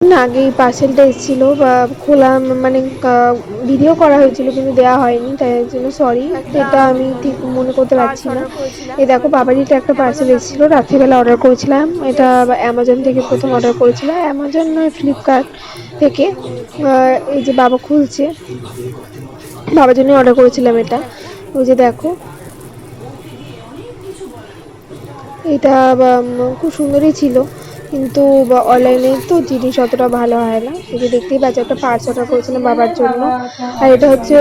না আগেই পার্সেলটা এসেছিল বা খোলা মানে ভিডিও করা হয়েছিল কিন্তু দেওয়া হয়নি তাই জন্য সরি এটা আমি ঠিক মনে করতে পারছি না। এই দেখো বাবারই এটা একটা পার্সেল এসেছিল রাত্রিবেলা অর্ডার করেছিলাম। এটা অ্যামাজন থেকে প্রথম অর্ডার করেছিলাম অ্যামাজন নয় ফ্লিপকার্ট থেকে। এই যে বাবা খুলছে বাবার জন্য অর্ডার করেছিলাম এটা। ওই যে দেখো। এটা খুব সুন্দরই ছিল। কিন্তু অনলাইনে তো জিনিস অতটা ভালো হয় না। যে দেখতেই পাচ্ছি, একটা পার্স অর্ডার করেছিলাম বাবার জন্য। আর এটা হচ্ছে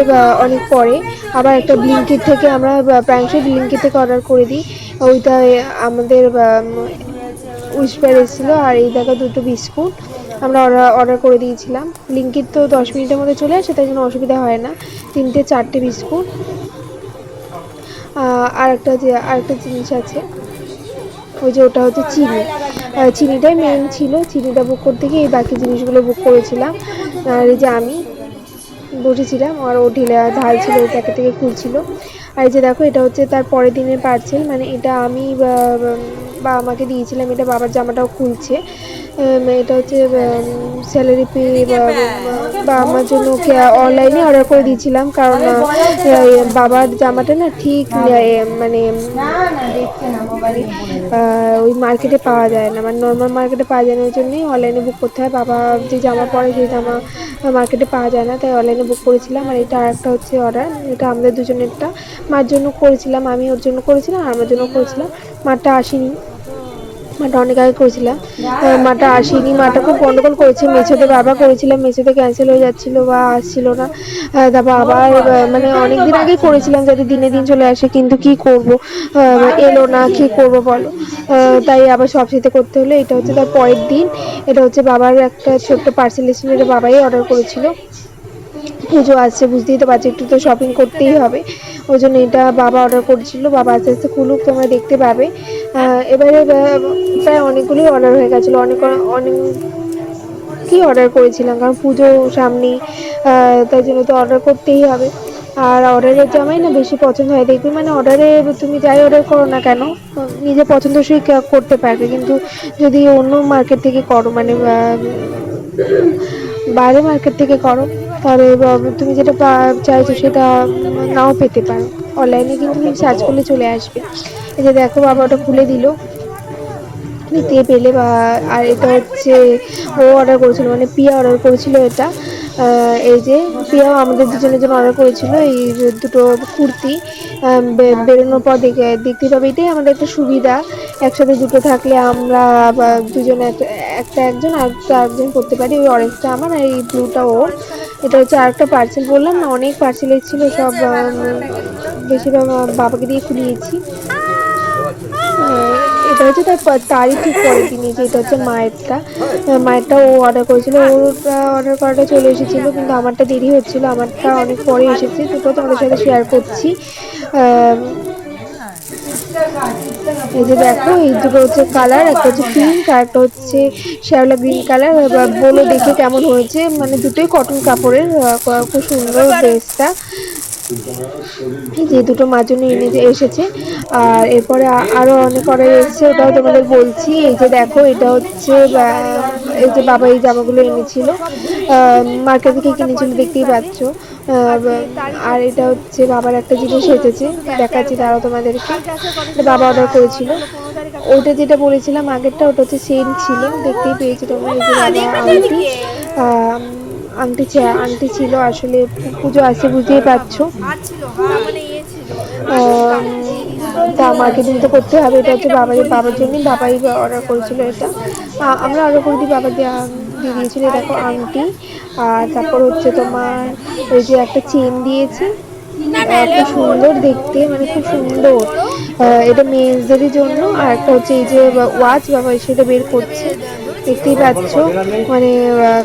অনেক পরে। আবার একটা ব্লিঙ্কিট থেকে আমরা প্রায়শই ব্লিঙ্কিট থেকে অর্ডার করে দিই। ওইটা আমাদের উইসপার এসেছিল, আর এই দেখা দুটো বিস্কুট। আমরা অর্ডার অর্ডার করে দিয়েছিলাম। ব্লিঙ্কিট তো দশ মিনিটের মধ্যে চলে আসে, তাই জন্য অসুবিধা হয় না। তিনটে চারটে বিস্কুট। আর একটা যে আরেকটা জিনিস আছে। ওই যে ওটা হচ্ছে চিনি। চিনিটাই মেন ছিল। চিনিটা বুক করতে গিয়ে বাকি জিনিসগুলো বুক করেছিলাম। আর এই যে আমি বসেছিলাম, আর ও ঢিলা ঢাল ছিল, ওই প্যাকেট থেকে খুলছিল। এই যে দেখো এটা হচ্ছে তার পরের দিনের পার্সেল মানে এটা আমি বা আমাকে দিয়েছিলাম এটা বাবার জামাটাও খুলছে। এটা হচ্ছে স্যালারি পে বা আমার জন্য অনলাইনে অর্ডার করে দিয়েছিলাম কারণ বাবার জামাটা না ঠিক মানে ওই মার্কেটে পাওয়া যায় না মানে নর্মাল মার্কেটে পাওয়া যায় না ওই জন্যই অনলাইনে বুক করতে হয়। বাবা যে জামা পরে সেই জামা মার্কেটে পাওয়া যায় না তাই অনলাইনে বুক করেছিলাম। আর এটা আর একটা হচ্ছে অর্ডার এটা আমাদের দুজনেরটা। মার জন্য করেছিলাম, আমি ওর জন্য করেছিলাম, আর আমার জন্য করেছিলাম। মারটা আসেনি। মাটা অনেক আগে করেছিলাম। মাটা আসেনি। মাটা খুব গন্ডগোল করেছে। মেছোতে বাবা করেছিলাম। মেছোতে ক্যান্সেল হয়ে যাচ্ছিল বা আসছিল না। তারপর আবার মানে অনেক দিন আগেই করেছিলাম যাতে দিনে দিন চলে আসে, কিন্তু কি করব? এলো না, কি করব বলো? তাই আবার সব সাথে করতে হলো। এটা হচ্ছে তার পরের দিন। এটা হচ্ছে বাবার একটা ছোট্ট পার্সেল এসেছিল, এটা বাবাই অর্ডার করেছিল। পুজো আসছে, বুঝতেই তো পারছি, একটু তো শপিং করতেই হবে। ওই জন্য এটা বাবা অর্ডার করেছিল। বাবা আস্তে আস্তে খুলুক, তোমরা দেখতে পাবে। এবারে প্রায় অনেকগুলোই অর্ডার হয়ে গেছিল। অনেক অনেক কি অর্ডার করেছিলাম? কারণ পুজো সামনে তাই জন্য তো অর্ডার করতেই হবে। আর অর্ডারের জামাই না বেশি পছন্দ হয়, দেখবি মানে অর্ডারে তুমি যাই অর্ডার করো না কেন, নিজে পছন্দসই করতে পারবে। কিন্তু যদি অন্য মার্কেট থেকে করো মানে বাইরে মার্কেট থেকে করো তাহলে তুমি যেটা চাইছো সেটা নাও পেতে পারো। অনলাইনে কিন্তু তুমি সার্চ করলে চলে আসবে। এই যে দেখো বাবা ওটা খুলে দিল। নিতে পেলে বা, আর এটা হচ্ছে ও অর্ডার করেছিল মানে পিয়া অর্ডার করেছিল এটা। এই যে পিয়াও আমাদের দুজনের জন্য অর্ডার করেছিল, এই দুটো কুর্তি। বেরোনোর পর দেখে, দেখতে পাবে এটাই আমাদের একটা সুবিধা। একসাথে দুটো থাকলে আমরা দুজনে একটা একজন আর একটা একজন করতে পারি। ওই অরেঞ্জটা আমার আর এই ব্লুটা ওর। এটা হচ্ছে আরেকটা পার্সেল বললাম না, অনেক পার্সেল এসেছিল সব বেশিরভাগ বাবাকে দিয়ে খুলিয়েছি। এটা হচ্ছে তার তারই ঠিক দিনই যে এটা হচ্ছে মায়েরটা। মায়েরটা ও অর্ডার করেছিল ওরটা অর্ডার করাটা চলে এসেছিল, কিন্তু আমারটা দেরি হচ্ছিল, আমারটা অনেক পরে এসেছে, দুটো তোমাদের সাথে শেয়ার করছি। এই যে দেখো, এই দুটো হচ্ছে কালার একটা হচ্ছে পিঙ্ক আর একটা হচ্ছে শ্যাওলা গ্রিন কালার বলে দেখে কেমন হয়েছে। মানে দুটোই কটন কাপড়ের খুব সুন্দর ড্রেসটা যে দুটো মার জন্য এনে এসেছে। আর এরপরে আরও অনেক অর্ডার এসেছে, ওটাও তোমাদের বলছি। এই যে দেখো, এটা হচ্ছে এই যে বাবা এই জামাগুলো এনেছিল। মার্কেট থেকে কিনেছিল দেখতেই পাচ্ছ। আর এটা হচ্ছে বাবার একটা জিনিস এসেছে, দেখাচ্ছি তারাও তোমাদেরকে। বাবা অর্ডার করেছিল। ওটা যেটা বলেছিলাম আগেরটা, ওটা হচ্ছে সেম ছিল। দেখতেই পেয়েছি তোমরা, এই যে বাবা আংটি। আংটি আংটি ছিল, আসলে পুজো আছে বুঝতেই পারছ। তা মার্কেটিং তো করতে হবে, এটা হচ্ছে বাবার বাবার জন্যই বাবাই অর্ডার করেছিল এটা। আমরা অর্ডার করে দিই, বাবা দিয়ে দিয়েছিল দেখো আংটি। আর তারপর হচ্ছে তোমার ওই যে একটা চেন দিয়েছে খুব সুন্দর দেখতে মানে খুব সুন্দর। এটা মেয়েদের জন্য, আর একটা হচ্ছে এই যে ওয়াচ বাবা সেটা বের করছে। দেখতেই পাচ্ছ। মানে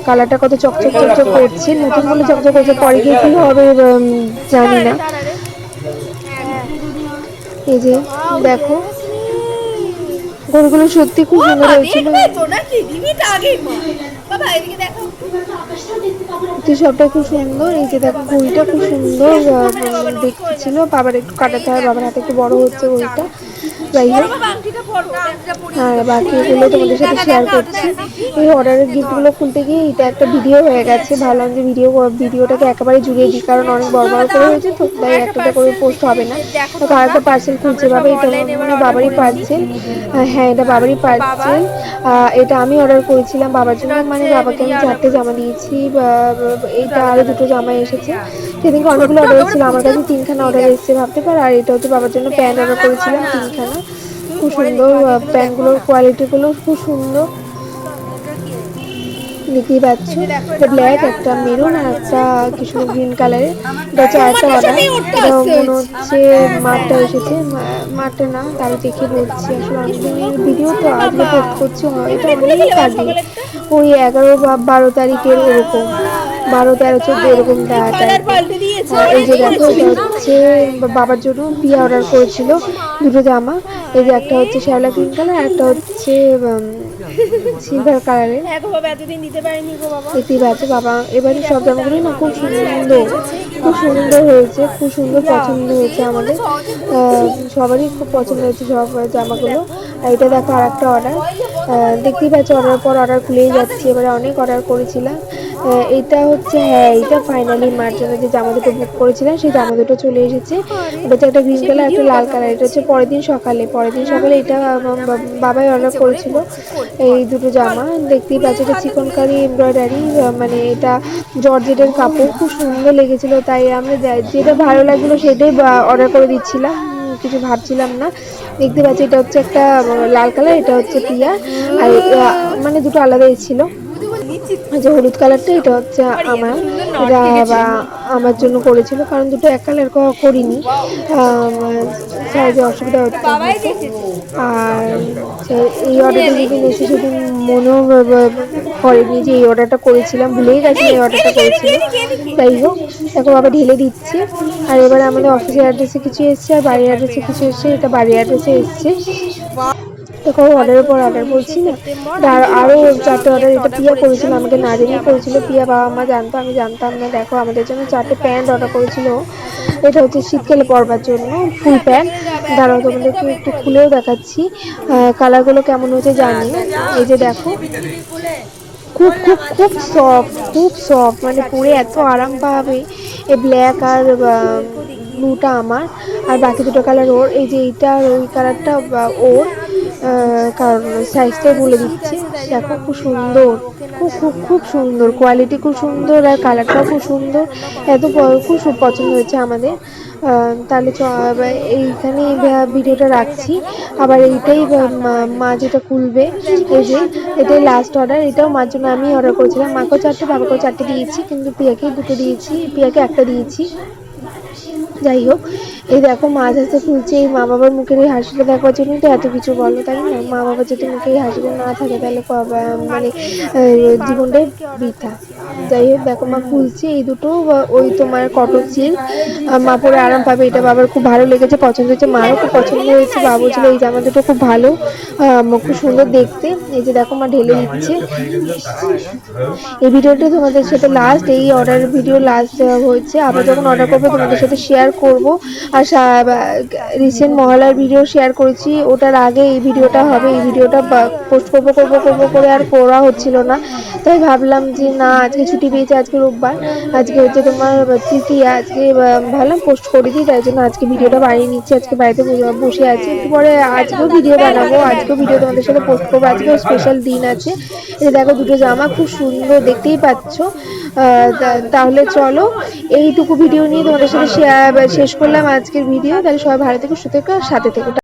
কালারটা কত চকচক চকচক করছে। নতুন বলে চকচক করছে পরে গিয়ে কি হবে জানি না। এই যে দেখো। গরুগুলো সত্যি খুব সুন্দর হয়েছিল। সবটা খুব সুন্দর। এই যে দেখো ঘড়িটা খুব সুন্দর দেখতে ছিল। বাবার একটু কাটাতে হয় বাবার হাতে একটু বড় হচ্ছে ঘড়িটা যাই হোক আর বাকি এগুলো তোমাদের সাথে শেয়ার করছি। এই অর্ডারের গিফটগুলো খুলতে গিয়ে এটা একটা ভিডিও হয়ে গেছে। ভাবলাম যে ভিডিও ভিডিওটাকে একেবারে জুড়ে দিই কারণ অনেক বড় বড় করে হয়েছে তো তাই একটা করে পোস্ট হবে না। তো আরেকটা পার্সেল খুলছে বাবা এটা মানে বাবারই পার্সেল হ্যাঁ এটা বাবারই পার্সেল এটা আমি অর্ডার করেছিলাম বাবার জন্য মানে বাবাকে আমি চারটে জামা দিয়েছি এইটা আরও দুটো জামা এসেছে। সেদিনকে অনেকগুলো অর্ডার এসেছিল আমার কাছে তিনখানা অর্ডার এসেছে ভাবতে পার আর এটা হচ্ছে বাবার জন্য প্যান্ট অর্ডার করেছিলাম তিনখানা। খুব সুন্দর প্যান্টগুলোর কোয়ালিটিগুলো খুব সুন্দর। দেখতেই পাচ্ছ একটা ব্ল্যাক একটা মেরুন আর একটা কিছু গ্রিন কালারের এটা হচ্ছে আরেকটা অর্ডার এটা মনে হচ্ছে মাঠটা এসেছে। মাঠটা না তাহলে দেখে বলছি আসলে অনেকদিনের ভিডিও তো আজকে পোস্ট করছি এটা অনেক আগে। ওই এগারো বা বারো তারিখের এরকম। বারো তেরো চোদ্দ এরকম এই যে দেখো হচ্ছে বাবার জন্য পিয়া অর্ডার করেছিল দুটো জামা। এই যে একটা হচ্ছে শ্যাওলা পিঙ্ক কালার একটা হচ্ছে সিলভার কালারের দেখতেই পাচ্ছ বাবা। এবারে সব জামাগুলোই না খুব সুন্দর খুব সুন্দর হয়েছে খুব সুন্দর পছন্দ হয়েছে আমাদের। সবারই খুব পছন্দ হয়েছে সব জামাগুলো। আর এটা দেখো আর একটা অর্ডার দেখতেই পাচ্ছ অর্ডার পর অর্ডার খুলেই যাচ্ছি। এবারে অনেক অর্ডার করেছিলাম। এটা হচ্ছে হ্যাঁ এটা ফাইনালি মার জন্য যে জামা দুটো বুক করেছিলাম, সেই জামা দুটো চলে এসেছে। এটা হচ্ছে একটা গ্রিন কালার একটা লাল কালার এটা হচ্ছে পরের দিন সকালে পরের দিন সকালে এটা বাবাই অর্ডার করেছিল। এই দুটো জামা, দেখতেই পাচ্ছি এটা চিকনকারি এমব্রয়ডারি মানে এটা জর্জেটের কাপড়, খুব সুন্দর লেগেছিলো, তাই আমি যেটা ভালো লাগল সেটাই অর্ডার করে দিচ্ছিলাম কিছু ভাবছিলাম না। দেখতে পাচ্ছি এটা হচ্ছে একটা লাল কালার এটা হচ্ছে পিয়া, আর মানে দুটো আলাদাই ছিল। যে হলুদ কালারটা এটা হচ্ছে আমার। বা আমার জন্য করেছিল কারণ দুটো এক কালার করিনি। সাইজে অসুবিধা হচ্ছে আর এই অর্ডারটা যেদিন এসে সেদিন মনেও করেনি যে এই অর্ডারটা করেছিলাম ভুলেই গেছি এই অর্ডারটা করেছিল। যাই হোক দেখো বাবা ঢেলে দিচ্ছে। আর এবারে আমাদের অফিসের অ্যাড্রেসে কিছু এসছে আর বাড়ির অ্যাড্রেসে কিছু এসছে এটা বাড়ির অ্যাড্রেসে এসছে। দেখো অর্ডারের পর অর্ডার বলছি না। আর আরও চারটে অর্ডার এটা পিয়া করেছিল, আমাকে না জানিয়ে করেছিল। পিয়া বাবা মা জানতো, আমি জানতাম না। দেখো, আমাদের জন্য চারটে প্যান্ট অর্ডার করেছিল। এটা হচ্ছে শীতকালে পরবার জন্য, ফুল প্যান্ট দাঁড়াও, তোমাদেরকে একটু খুলেও দেখাচ্ছি। কালারগুলো কেমন হয়েছে জানি এই যে দেখো, খুব খুব খুব সফট খুব সফট মানে পরে এত আরাম পাবে। এই ব্ল্যাক আর ব্লুটা আমার। আর বাকি দুটো কালার ওর। এই যে এইটা আর ওই কালারটা ওর। কারণ সাইজটাই বলে দিচ্ছে। দেখো খুব সুন্দর। খুব খুব খুব সুন্দর। কোয়ালিটি খুব সুন্দর আর কালারটাও খুব সুন্দর। এত খুব পছন্দ হয়েছে আমাদের। তাহলে এইখানে ভিডিওটা রাখছি। আবার এইটাই মা- যেটা খুলবে, এই যে, এটাই লাস্ট অর্ডার এটাও মার জন্য আমি অর্ডার করেছিলাম। মাকেও চারটে, বাবাকেও চারটে দিয়েছি, কিন্তু পিয়াকে দুটো দিয়েছি, পিয়াকে একটা দিয়েছি। যাই হোক, এই দেখো মাছ হাসতে খুলছে, এই মা বাবার মুখের এই হাসিটা দেখার জন্যই তো এত কিছু বলো, তাই না? মা বাবার যদি মুখে এই হাসিটা না থাকে, তাহলে মানে জীবনটাই বৃথা। যাই হোক, দেখো মা খুলছে এই দুটো ওই তোমার কটন সিল্ক মা পরে আরাম পাবে, এটা বাবার খুব ভালো লেগেছে, পছন্দ হয়েছে, মারও খুব পছন্দ হয়েছে, বাবু ছিল এই জামা দুটো খুব ভালো। খুব সুন্দর দেখতে। এই যে দেখো মা, ঢেলে দিচ্ছে। এই ভিডিওটা তোমাদের সাথে লাস্ট এই অর্ডার ভিডিও লাস্ট হয়েছে। আবার যখন অর্ডার করব, তোমাদের সাথে শেয়ার করব। আর রিসেন্ট মহলার ভিডিও শেয়ার করেছি, ওটার আগে এই ভিডিওটা হবে। এই ভিডিওটা পোস্ট করব করব করব, করে আর করা হচ্ছিল না। তাই ভাবলাম যে, না, আজকে ছুটি পেয়েছে, আজকে রোববার। আজকে হচ্ছে তোমার তৃতীয়া আজকে ভাবলাম পোস্ট করে দিই, তাই জন্য আজকে ভিডিওটা বানিয়ে নিচ্ছি। আজকে বাড়িতে বসে- আছি। একটু পরে আজকেও ভিডিও বানাবো, আজকেও ভিডিও তোমাদের সাথে পোস্ট করব। আজকেও স্পেশাল দিন আছে। এই দেখো, দুটো জামা খুব সুন্দর দেখতেই পাচ্ছ। তাহলে চলো, এইটুকু ভিডিও নিয়ে তোমাদের সাথে শেয়ার শেষ করলাম আজকের ভিডিও তাহলে সবাই ভালো থেকে সুতে সাথে থেকো।